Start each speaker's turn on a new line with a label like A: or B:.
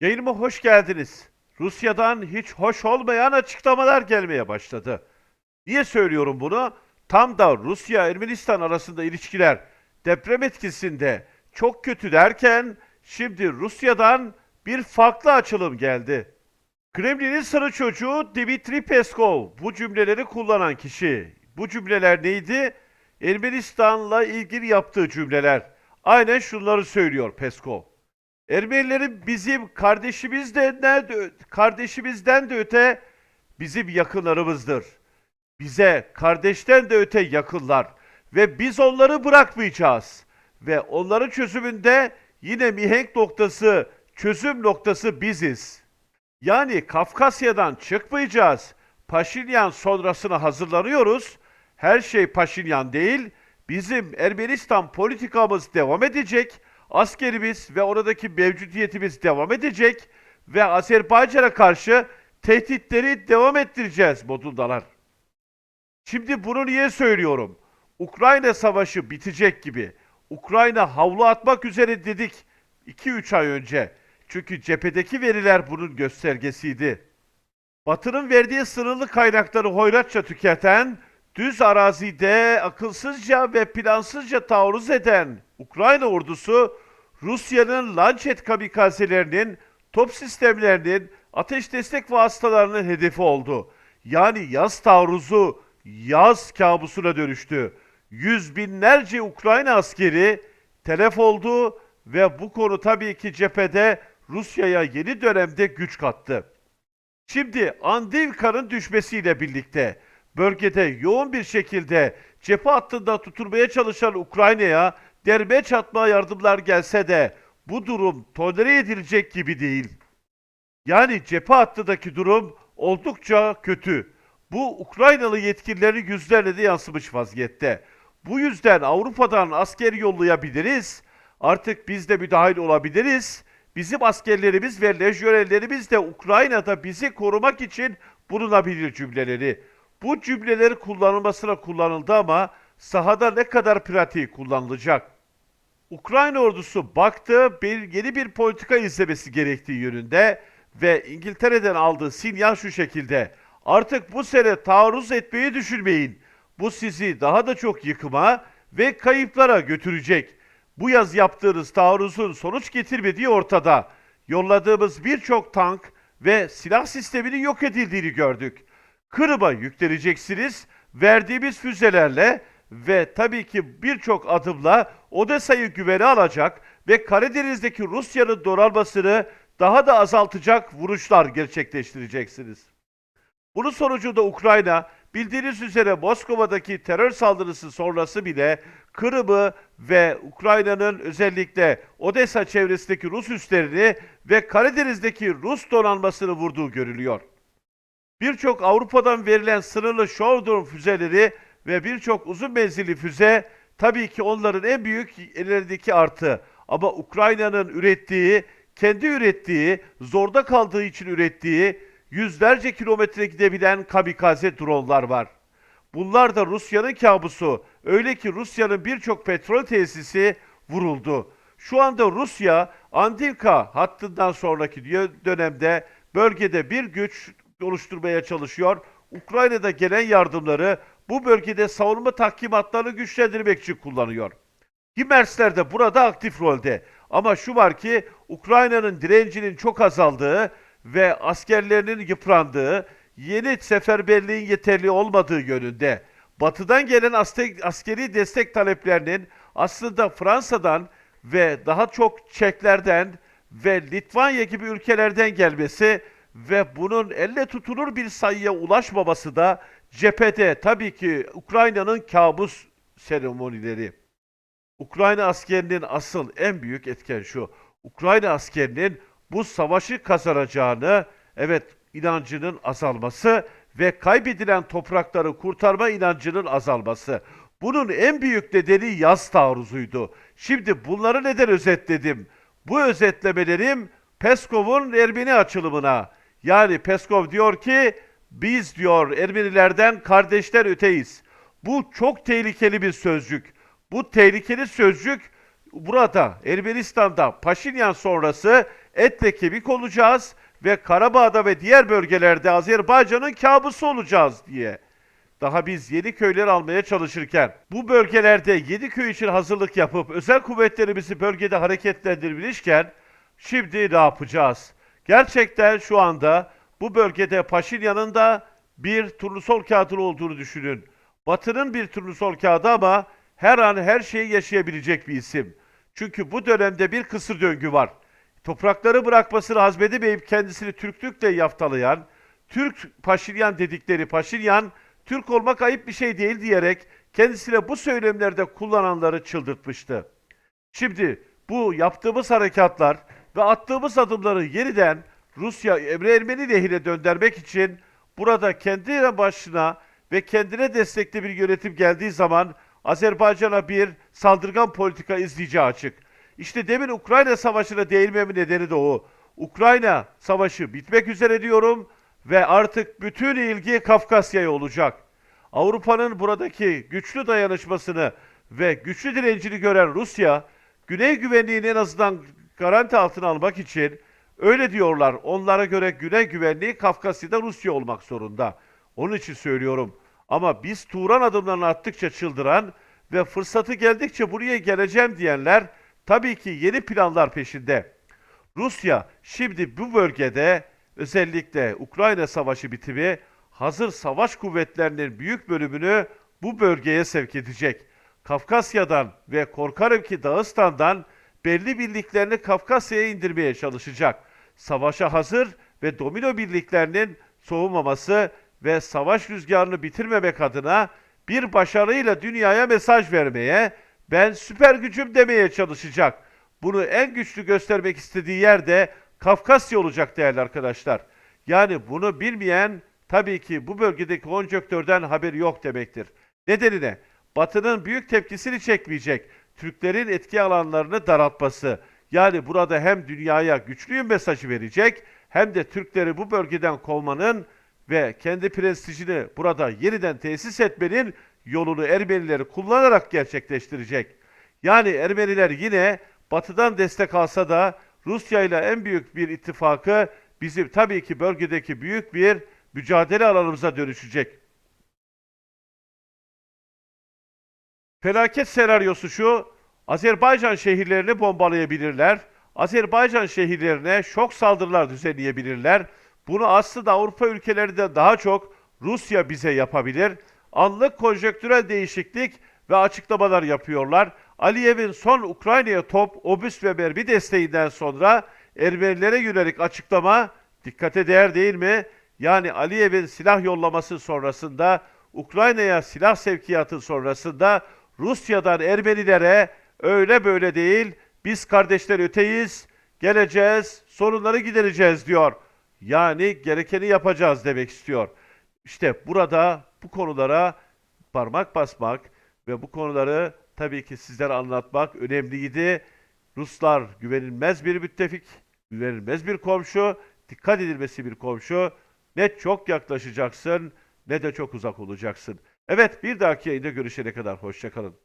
A: Yayınıma hoş geldiniz. Rusya'dan hiç hoş olmayan açıklamalar gelmeye başladı. Niye söylüyorum bunu? Tam da Rusya-Ermenistan arasında ilişkiler deprem etkisinde çok kötü derken şimdi Rusya'dan bir farklı açılım geldi. Kremlin'in sarı çocuğu Dmitri Peskov bu cümleleri kullanan kişi. Bu cümleler neydi? Ermenistan'la ilgili yaptığı cümleler. Aynen şunları söylüyor Peskov. Ermenilerin bizim kardeşimizden de, kardeşimizden de öte bizim yakınlarımızdır. Bize kardeşten de öte yakınlar ve biz onları bırakmayacağız. Ve onların çözümünde yine mihenk noktası, çözüm noktası biziz. Yani Kafkasya'dan çıkmayacağız. Paşinyan sonrasını hazırlanıyoruz. Her şey Paşinyan değil. Bizim Ermenistan politikamız devam edecek. Askerimiz ve oradaki mevcudiyetimiz devam edecek. Ve Azerbaycan'a karşı tehditleri devam ettireceğiz modundalar. Şimdi bunu niye söylüyorum? Ukrayna savaşı bitecek gibi. Ukrayna havlu atmak üzere dedik 2-3 ay önce. Çünkü cephedeki veriler bunun göstergesiydi. Batı'nın verdiği sınırlı kaynakları hoyratça tüketen, düz arazide akılsızca ve plansızca taarruz eden Ukrayna ordusu, Rusya'nın Lancet kamikazelerinin, top sistemlerinin, ateş destek vasıtalarının hedefi oldu. Yani yaz taarruzu, yaz kabusuna dönüştü. Yüz binlerce Ukrayna askeri telef oldu ve bu konu tabii ki cephede Rusya'ya yeni dönemde güç kattı. Şimdi Andivka'nın düşmesiyle birlikte bölgede yoğun bir şekilde cephe hattında tutulmaya çalışan Ukrayna'ya derbe çatma yardımlar gelse de bu durum tolere edilecek gibi değil. Yani cephe hattındaki durum oldukça kötü. Bu Ukraynalı yetkililerin yüzlerine de yansımış vaziyette. Bu yüzden Avrupa'dan asker yollayabiliriz. Artık biz de müdahil olabiliriz. Bizim askerlerimiz ve lejyonerlerimiz de Ukrayna'da bizi korumak için bulunabilir cümleleri. Bu cümleleri kullanılmasına kullanıldı ama sahada ne kadar pratik kullanılacak? Ukrayna ordusu baktı bir yeni bir politika izlemesi gerektiği yönünde ve İngiltere'den aldığı sinyal şu şekilde. Artık bu sene taarruz etmeyi düşünmeyin. Bu sizi daha da çok yıkıma ve kayıplara götürecek. Bu yaz yaptığınız taarruzun sonuç getirmediği ortada. Yolladığımız birçok tank ve silah sisteminin yok edildiğini gördük. Kırım'a yükleneceksiniz. Verdiğimiz füzelerle ve tabii ki birçok adımla Odessa'yı güvene alacak ve Karadeniz'deki Rusya'nın donanmasını daha da azaltacak vuruşlar gerçekleştireceksiniz. Bunun sonucunda Ukrayna bildiğiniz üzere Moskova'daki terör saldırısı sonrası bile Kırım'ı ve Ukrayna'nın özellikle Odessa çevresindeki Rus üslerini ve Karadeniz'deki Rus donanmasını vurduğu görülüyor. Birçok Avrupa'dan verilen sınırlı Showdown füzeleri ve birçok uzun menzilli füze tabii ki onların en büyük ellerindeki artı. Ama Ukrayna'nın ürettiği, kendi ürettiği, zorda kaldığı için ürettiği yüzlerce kilometre gidebilen kamikaze dronlar var. Bunlar da Rusya'nın kabusu. Öyle ki Rusya'nın birçok petrol tesisi vuruldu. Şu anda Rusya Andivka hattından sonraki dönemde bölgede bir güç oluşturmaya çalışıyor. Ukrayna'da gelen yardımları bu bölgede savunma tahkimatlarını güçlendirmek için kullanıyor. Himersler de burada aktif rolde. Ama şu var ki Ukrayna'nın direncinin çok azaldığı ve askerlerinin yıprandığı, yeni seferberliğin yeterli olmadığı yönünde. Batıdan gelen askeri destek taleplerinin aslında Fransa'dan ve daha çok Çeklerden ve Litvanya gibi ülkelerden gelmesi ve bunun elle tutulur bir sayıya ulaşmaması da cephede tabii ki Ukrayna'nın kabus seremonileri. Ukrayna askerinin asıl en büyük etken şu. Ukrayna askerinin bu savaşı kazanacağını, evet inancının azalması ve kaybedilen toprakları kurtarma inancının azalması. Bunun en büyük nedeni yaz taarruzuydu. Şimdi bunları neden özetledim? Bu özetlemelerim Peskov'un Ermeni açılımına. Yani Peskov diyor ki biz diyor Ermenilerden kardeşler öteyiz. Bu çok tehlikeli bir sözcük. Bu tehlikeli sözcük burada Ermenistan'da Paşinyan sonrası etle kemik olacağız ve Karabağ'da ve diğer bölgelerde Azerbaycan'ın kabusu olacağız diye. Daha biz yeni köyler almaya çalışırken bu bölgelerde yedi köy için hazırlık yapıp özel kuvvetlerimizi bölgede hareketlendirmişken şimdi ne yapacağız? Gerçekten şu anda bu bölgede Paşinyan'ın da bir turnusol kağıdın olduğunu düşünün. Batı'nın bir turnusol kağıdı ama her an her şeyi yaşayabilecek bir isim. Çünkü bu dönemde bir kısır döngü var. Toprakları bırakmasını hazmedemeyip kendisini Türklükle yaftalayan, Türk Paşinyan dedikleri Paşinyan, Türk olmak ayıp bir şey değil diyerek kendisine bu söylemlerde kullananları çıldırtmıştı. Şimdi bu yaptığımız harekatlar ve attığımız adımları yeniden Rusya Emre Ermeni lehine döndürmek için burada kendi başına ve kendine destekli bir yönetim geldiği zaman Azerbaycan'a bir saldırgan politika izleyeceği açık. İşte demin Ukrayna Savaşı'na değinmemin nedeni de o. Ukrayna Savaşı bitmek üzere diyorum ve artık bütün ilgi Kafkasya'ya olacak. Avrupa'nın buradaki güçlü dayanışmasını ve güçlü direncini gören Rusya, Güney güvenliğini en azından garanti altına almak için öyle diyorlar. Onlara göre Güney güvenliği Kafkasya'da Rusya olmak zorunda. Onun için söylüyorum. Ama biz Turan adımlarını attıkça çıldıran ve fırsatı geldikçe buraya geleceğim diyenler tabii ki yeni planlar peşinde. Rusya şimdi bu bölgede özellikle Ukrayna Savaşı bitimi hazır savaş kuvvetlerinin büyük bölümünü bu bölgeye sevk edecek. Kafkasya'dan ve korkarım ki Dağıstan'dan belli birliklerini Kafkasya'ya indirmeye çalışacak. Savaşa hazır ve domino birliklerinin soğumaması ve savaş rüzgarını bitirmemek adına bir başarıyla dünyaya mesaj vermeye, ben süper gücüm demeye çalışacak. Bunu en güçlü göstermek istediği yerde Kafkasya olacak değerli arkadaşlar. Yani bunu bilmeyen tabii ki bu bölgedeki konjonktörden haberi yok demektir. Nedeni ne? Batı'nın büyük tepkisini çekmeyecek. Türklerin etki alanlarını daraltması. Yani burada hem dünyaya güçlüyüm mesajı verecek hem de Türkleri bu bölgeden kovmanın ve kendi prestijini burada yeniden tesis etmenin yolunu Ermenileri kullanarak gerçekleştirecek. Yani Ermeniler yine Batı'dan destek alsa da Rusya ile en büyük bir ittifakı bizim tabii ki bölgedeki büyük bir mücadele alanımıza dönüşecek. Felaket senaryosu şu, Azerbaycan şehirlerini bombalayabilirler. Azerbaycan şehirlerine şok saldırılar düzenleyebilirler. Bunu aslında Avrupa ülkeleri de daha çok Rusya bize yapabilir. Anlık konjonktürel değişiklik ve açıklamalar yapıyorlar. Aliyev'in son Ukrayna'ya top, obüs ve mermi desteğinden sonra Ermenilere yönelik açıklama dikkate değer değil mi? Yani Aliyev'in silah yollaması sonrasında Ukrayna'ya silah sevkiyatı sonrasında Rusya'dan Ermenilere öyle böyle değil biz kardeşler öteyiz, geleceğiz, sorunları gidereceğiz diyor. Yani gerekeni yapacağız demek istiyor. İşte burada bu konulara parmak basmak ve bu konuları tabii ki sizlere anlatmak önemliydi. Ruslar güvenilmez bir müttefik, güvenilmez bir komşu, dikkat edilmesi bir komşu. Ne çok yaklaşacaksın ne de çok uzak olacaksın. Evet bir dahaki yayında görüşene kadar hoşçakalın.